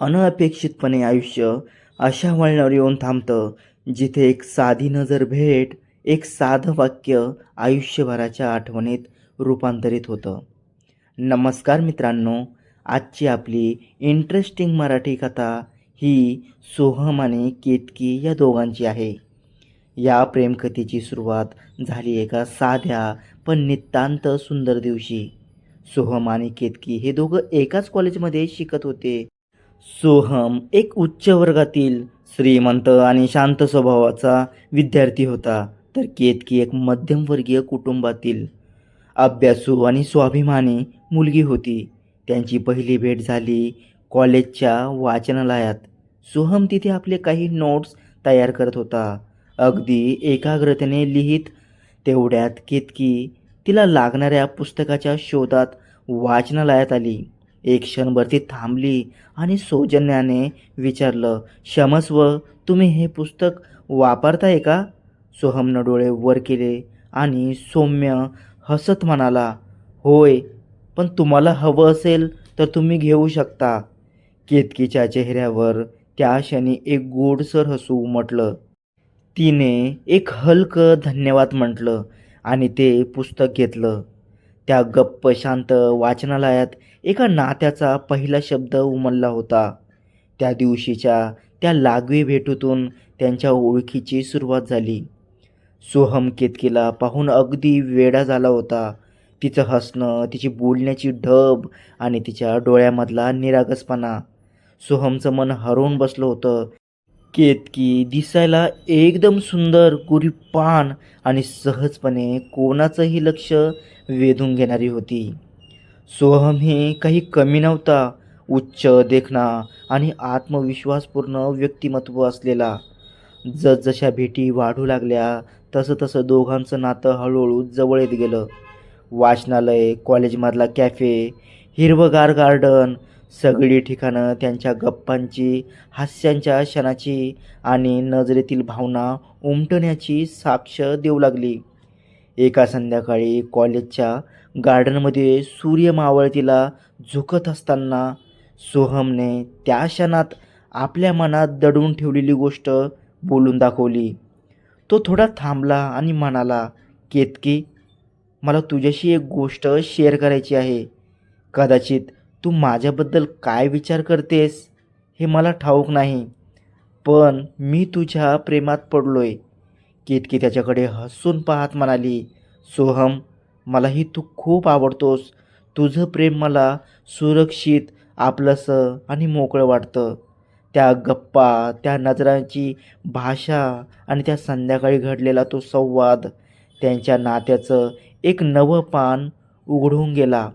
अनअपेक्षितपणे आयुष्य अशा वळणावर येऊन थांबतं जिथे एक साधी नजर भेट एक साधं वाक्य आयुष्यभराच्या आठवणीत रूपांतरित होतं. नमस्कार मित्रांनो आजची आपली इंटरेस्टिंग मराठी कथा ही सोहम आणि केतकी या दोघांची आहे. या प्रेमकथेची सुरुवात झाली एका साध्या पण नितांत सुंदर दिवशी. सोहम आणि केतकी हे दोघं एकाच कॉलेजमध्ये शिकत होते. सोहम एक उच्च वर्गातील श्रीमंत आणि शांत स्वभावाचा विद्यार्थी होता. तर केतकी एक मध्यमवर्गीय कुटुंबातील अभ्यासू आणि स्वाभिमानी मुलगी होती. त्यांची पहिली भेट झाली कॉलेजच्या वाचनालयात. सोहम तिथे आपले काही नोट्स तयार करत होता. अगदी एकाग्रतेने लिहित तेवढ्यात केतकी तिला लागणाऱ्या पुस्तकाच्या शोधात वाचनालयात आली. एक क्षणभर ती थांबली आणि सौजन्याने विचारलं क्षमस्व तुम्ही हे पुस्तक वापरताय का? सोहमनं डोळे वर केले आणि सौम्य हसत म्हणाला होय पण तुम्हाला हवं असेल तर तुम्ही घेऊ शकता. केतकीच्या चेहऱ्यावर त्या क्षणी एक गोडसर हसू उमटलं. तिने एक हलकं धन्यवाद म्हटलं आणि ते पुस्तक घेतलं. त्या गप्प शांत वाचनालयात एका नात्याचा पहिला शब्द उमलला होता. त्या दिवशीच्या त्या लागवी भेटीतून त्यांच्या ओळखीची सुरुवात झाली. सोहम केतकीला पाहून अगदी वेडा झाला होता. तिचं हसणं तिची बोलण्याची ढब आणि तिच्या डोळ्यामधला निरागसपणा. सोहमचं मन हरवून बसलं होतं. केतकी दिसायला एकदम सुंदर गुरीपान आणि सहजपणे कोणाचंही लक्ष वेधून घेणारी होती. सोहम हे काही कमी नव्हता उच्च देखणा आणि आत्मविश्वासपूर्ण व्यक्तिमत्व असलेला. जसजशा भेटी वाढू लागल्या तसं तसं दोघांचं नातं हळूहळू जवळ येत गेलं. वाचनालय कॉलेजमधला कॅफे हिरवगार गार्डन सगळी ठिकाणं त्यांच्या गप्पांची हास्यांच्या क्षणाची आणि नजरेतील भावना उमटण्याची साक्ष देऊ लागली. एका संध्याकाळी कॉलेजच्या गार्डनमध्ये सूर्य मावळतीला झुकत असताना सोहमने त्या क्षणात आपल्या मनात दडवून ठेवलेली गोष्ट बोलून दाखवली. तो थोडा थांबला आणि म्हणाला केतकी मला तुझ्याशी एक गोष्ट शेअर करायची आहे. कदाचित तू माझ्याबद्दल काय विचार करतेस हे मला ठाऊक नाही. पण मी तुझ्या प्रेमात पडलो आहे केतकी त्याच्याकडे हसून पाहत म्हणाली सोहम मलाही तू खूप आवडतोस. तुझं प्रेम मला सुरक्षित आपलंसं आणि मोकळं वाटतं. त्या गप्पा त्या नजरांची भाषा आणि त्या संध्याकाळी घडलेला तो संवाद त्यांच्या नात्याचं एक नवं पान उघडून गेला.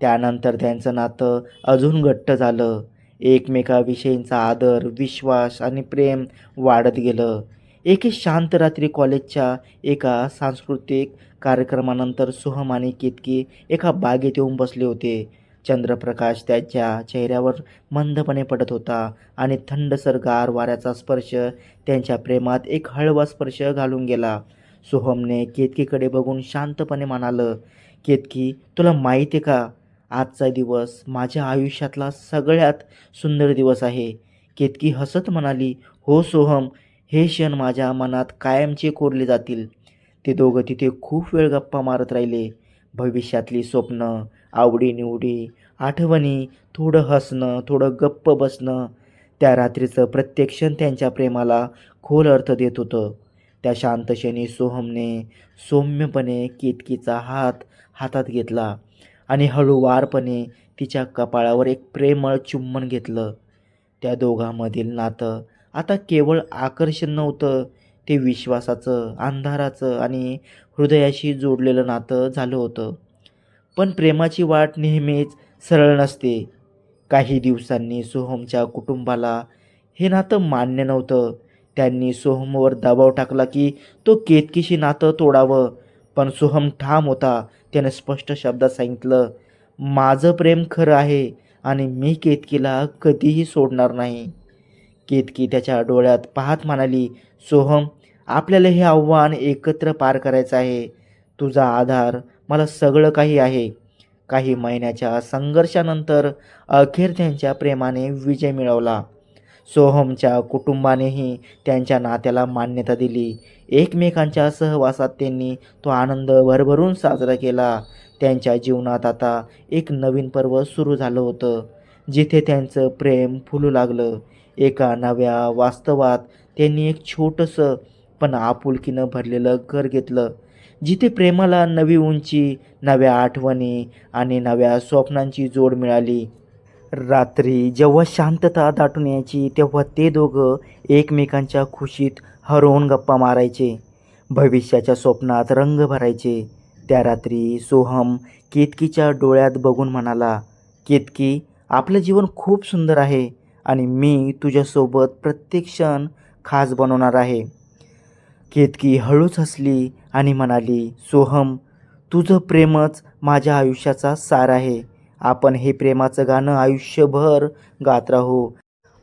त्यानंतर त्यांचं नातं अजून घट्ट झालं. एकमेकाविषयींचा आदर विश्वास आणि प्रेम वाढत गेलं. एके शांत रात्री कॉलेजच्या एका सांस्कृतिक कार्यक्रमानंतर सुहम आणि केतकी एका बागेत येऊन बसले होते. चंद्रप्रकाश त्याच्या चेहऱ्यावर मंदपणे पडत होता आणि थंडसर गार वाऱ्याचा स्पर्श त्यांच्या प्रेमात एक हळवा स्पर्श घालून गेला. सोहमने केतकीकडे बघून शांतपणे म्हणालं केतकी तुला माहीत आहे का? आजचा दिवस माझ्या आयुष्यातला सगळ्यात सुंदर दिवस आहे. केतकी हसत म्हणाली हो सोहम हे क्षण माझ्या मनात कायमचे कोरले जातील. ते दोघं तिथे खूप वेळ गप्पा मारत राहिले. भविष्यातली स्वप्न आवडीनिवडी आठवणी थोडं हसणं थोडं गप्प बसणं त्या रात्रीचं प्रत्येक क्षण त्यांच्या प्रेमाला खोल अर्थ देत होतं. त्या शांत क्षणी सोहमने सौम्यपणे केतकीचा हात हातात घेतला. आणि हळूवारपणे तिच्या कपाळावर एक प्रेमळ चुंबन घेतलं. त्या दोघांमधील नातं आता केवळ आकर्षण नव्हतं ते विश्वासाचं अंधाराचं आणि हृदयाशी जोडलेलं नातं झालं होतं. पण प्रेमाची वाट नेहमीच सरळ नसते. काही दिवसांनी सोहमच्या कुटुंबाला हे नातं मान्य नव्हतं. त्यांनी सोहमवर दबाव टाकला की तो केतकीशी नातं तोडावं पण सोहम ठाम होता. त्याने स्पष्ट शब्दात सांगितलं माझं प्रेम खरं आहे आणि मी केतकीला कधीही सोडणार नाही. केतकी त्याच्या डोळ्यात पाहत म्हणाली सोहम आपल्याला हे आव्हान एकत्र पार करायचं आहे. तुझा आधार मला सगळं काही आहे. काही महिन्याच्या संघर्षानंतर अखेर त्यांच्या प्रेमाने विजय मिळवला. सोहमच्या कुटुंबानेही त्यांच्या नात्याला मान्यता दिली. एकमेकांच्या सहवासात त्यांनी तो आनंद भरभरून साजरा केला. त्यांच्या जीवनात आता एक नवीन पर्व सुरू झालं होतं. जिथे त्यांचं प्रेम फुलू लागलं. एका नव्या वास्तवात त्यांनी एक छोटंसं पण आपुलकीनं भरलेलं घर घेतलं. जिथे प्रेमाला नवी उंची नव्या आठवणी आणि नव्या स्वप्नांची जोड मिळाली. रात्री जेव्हा शांतता दाटून यायची तेव्हा ते दोघं एकमेकांच्या खुशीत हरवून गप्पा मारायचे. भविष्याच्या स्वप्नात रंग भरायचे. त्या रात्री सोहम केतकीच्या डोळ्यात बघून म्हणाला केतकी आपलं जीवन खूप सुंदर आहे आणि मी तुझ्यासोबत प्रत्येक क्षण खास बनवणार आहे. केतकी हळूच हसली आणि म्हणाली सोहम तुझं प्रेमच माझ्या आयुष्याचा सार आहे. आपण हे प्रेमाचं गाणं आयुष्यभर गात राहू.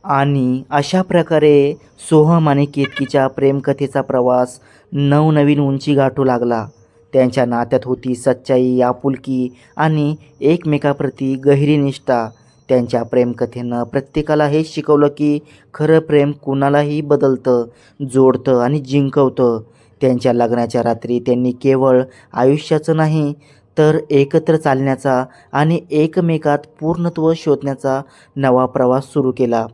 आणि अशा प्रकारे सोहम आणि केतकीच्या प्रेमकथेचा प्रवास नवनवीन उंची गाठू लागला. त्यांच्या नात्यात होती सच्चाई आपुलकी आणि एकमेकाप्रती गहिरी निष्ठा. त्यांच्या प्रेमकथेनं प्रत्येकाला हेच शिकवलं की खरं प्रेम कुणालाही बदलतं जोडतं आणि जिंकवतं. त्यांच्या लग्नाच्या रात्री त्यांनी केवळ आयुष्याचं नाही तर एकत्र चालण्याचा आणि एकमेकात पूर्णत्व शोधण्याचा नवा प्रवास सुरू केला.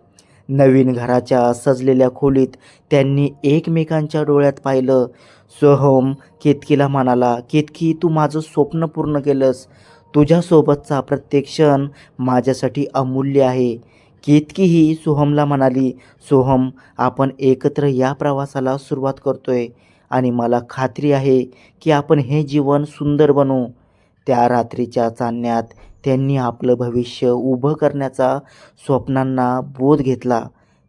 नवीन घराच्या सजलेल्या खोलीत त्यांनी एकमेकांच्या डोळ्यात पाहिलं. सोहम केतकीला म्हणाला केतकी तू माझं स्वप्न पूर्ण केलंस. तुझ्यासोबतचा प्रत्येक क्षण माझ्यासाठी अमूल्य आहे. केतकीही सोहमला म्हणाली सोहम आपण एकत्र या प्रवासाला सुरुवात करतोय आणि मला खात्री आहे की आपण हे जीवन सुंदर बनवू त्या रात्रीच्या चांदण्यात त्यांनी आपलं भविष्य उभं करण्याचा स्वप्नांना बोध घेतला.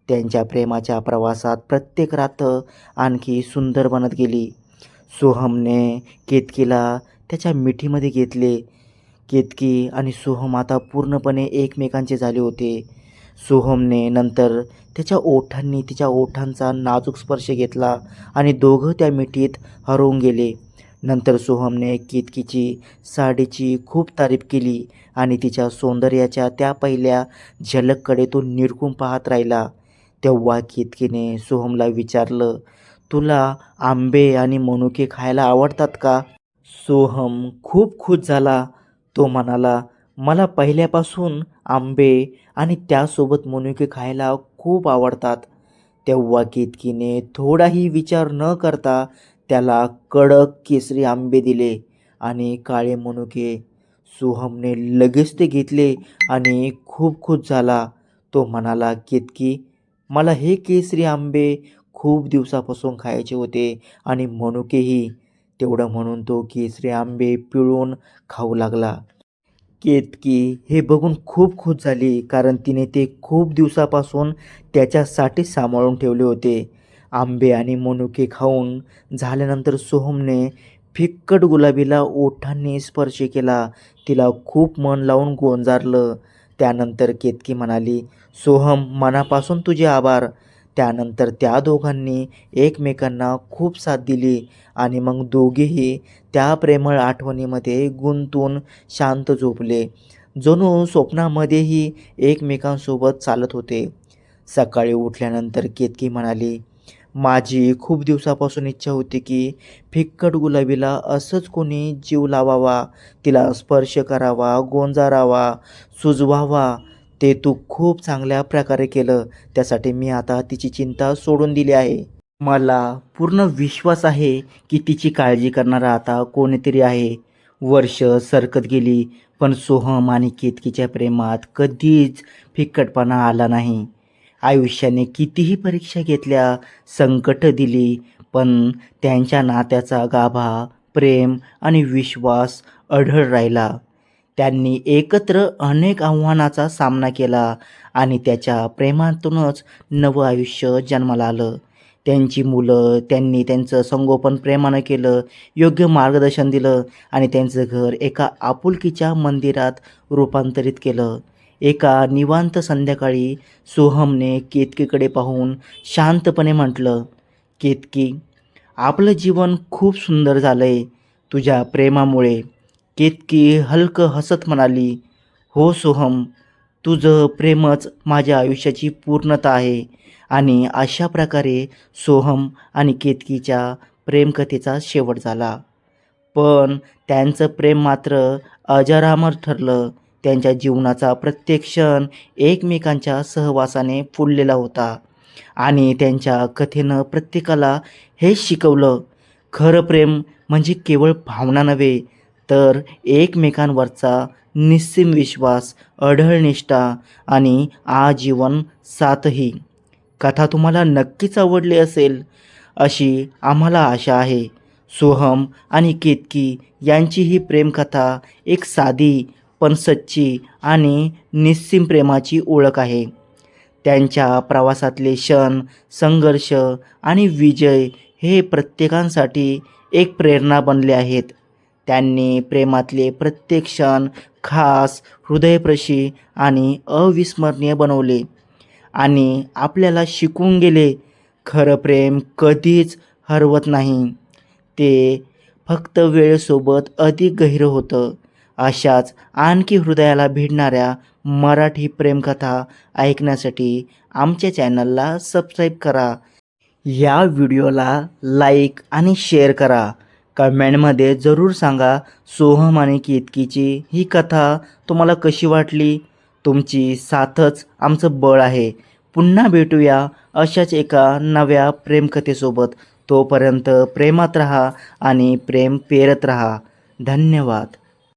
त्यांच्या प्रेमाच्या प्रवासात प्रत्येक रात्र आणखी सुंदर बनत गेली. सोहमने केतकीला त्याच्या मिठीमध्ये घेतले. केतकी आणि सोहम आता पूर्णपणे एकमेकांचे झाले होते. सोहमने नंतर त्याच्या ओठांनी तिच्या ओठांचा नाजूक स्पर्श घेतला आणि दोघं त्या मिठीत हरवून गेले. नंतर सोहमने केतकीची साडीची खूप तारीफ केली आणि तिच्या सौंदर्याच्या त्या पहिल्या झलककडे तो निरखून पाहत राहिला. तेव्हा केतकीने सोहमला विचारलं तुला आंबे आणि मनुके खायला आवडतात का? सोहम खूप खुश झाला. तो म्हणाला मला पहिल्यापासून आंबे आणि त्यासोबत मनुके खायला खूप आवडतात. तेव्हा केतकीने थोडाही विचार न करता त्याला कडक केसरी आंबे दिले आणि काळे मनुके सोहमने लगेच ते घेतले आणि खूप खुश झाला. तो म्हणाला केतकी मला हे केसरी आंबे खूप दिवसापासून खायचे होते आणि मनुकेही. तेवढं म्हणून तो केसरी आंबे पिळून खाऊ लागला. केतकी हे बघून खूप खुश झाली कारण तिने ते खूप दिवसापासून त्याच्यासाठी सांभाळून ठेवले होते. आंबे आणि मनुके खाऊन झाल्यानंतर सोहमने फिक्कट गुलाबीला ओठांनी स्पर्श केला. तिला खूप मन लावून गोंजारलं. त्यानंतर केतकी म्हणाली सोहम मनापासून तुझे आभार. त्यानंतर त्या दोघांनी एकमेकांना खूप साथ दिली आणि मग दोघेही त्या प्रेमळ आठवणीमध्ये गुंतून शांत झोपले. जणू स्वप्नामध्येही एकमेकांसोबत चालत होते. सकाळी उठल्यानंतर केतकी म्हणाली माझी खूप दिवसापासून इच्छा होती की फिक्कट गुलाबीला असंच कोणी जीव लावावा तिला स्पर्श करावा गोंजारावा सुजवावा. ते तू खूप चांगल्या प्रकारे केलं त्यासाठी मी आता तिची चिंता सोडून दिली आहे. मला पूर्ण विश्वास आहे की तिची काळजी करणारा आता कोणीतरी आहे. वर्ष सरकत गेली पण सोहम आणि केतकीच्या प्रेमात कधीच फिक्कटपणा आला नाही. आयुष्याने कितीही परीक्षा घेतल्या संकट दिली पण त्यांच्या नात्याचा गाभा प्रेम आणि विश्वास अढळ राहिला. त्यांनी एकत्र अनेक आव्हानाचा सामना केला आणि त्याच्या प्रेमातूनच नवं आयुष्य जन्माला आलं. त्यांची मुलं त्यांनी त्यांचं संगोपन प्रेमानं केलं योग्य मार्गदर्शन दिलं आणि त्यांचं घर एका आपुलकीच्या मंदिरात रूपांतरित केलं. एका निवांत संध्याकाळी सोहमने केतकीकडे पाहून शांतपणे म्हटलं केतकी आपलं जीवन खूप सुंदर झालं आहे तुझ्या प्रेमामुळे केतकी हलकं हसत म्हणाली हो सोहम तुझं प्रेमच माझ्या आयुष्याची पूर्णता आहे आणि अशा प्रकारे सोहम आणि केतकीच्या प्रेमकथेचा शेवट झाला. पण त्यांचं प्रेम मात्र अजरामर ठरलं. त्यांच्या जीवनाचा प्रत्येक क्षण एकमेकांच्या सहवासाने फुललेला होता. आणि त्यांच्या कथेनं प्रत्येकाला हे शिकवलं खरं प्रेम म्हणजे केवळ भावना नव्हे तर एकमेकांवरचा निस्सीम विश्वास अढळ निष्ठा आणि आजीवन साथही. कथा तुम्हाला नक्कीच आवडली असेल अशी आम्हाला आशा आहे. सोहम आणि केतकी यांची ही प्रेमकथा एक साधी पण सच्ची आणि निस्सीम प्रेमाची ओळख आहे. त्यांच्या प्रवासातले क्षण संघर्ष आणि विजय हे प्रत्येकांसाठी एक प्रेरणा बनले आहेत. त्यांनी प्रेमातले प्रत्येक क्षण खास हृदयप्रशी आणि अविस्मरणीय बनवले आणि आपल्याला शिकून गेले खरं प्रेम कधीच हरवत नाही. ते फक्त वेळेसोबत अधिक गहिरं होतं. अशाच आणखी हृदयाला भिडणाऱ्या मराठी प्रेमकथा ऐकण्यासाठी आमच्या चॅनलला सबस्क्राईब करा. या व्हिडिओला लाईक आणि शेअर करा. कमेंटमध्ये जरूर सांगा सोहम आणि केतकीची ही कथा तुम्हाला कशी वाटली? तुमची साथच आमचं बळ आहे. पुन्हा भेटूया अशाच एका नव्या प्रेमकथेसोबत. तोपर्यंत प्रेमात राहा आणि प्रेम पेरत रहा. धन्यवाद.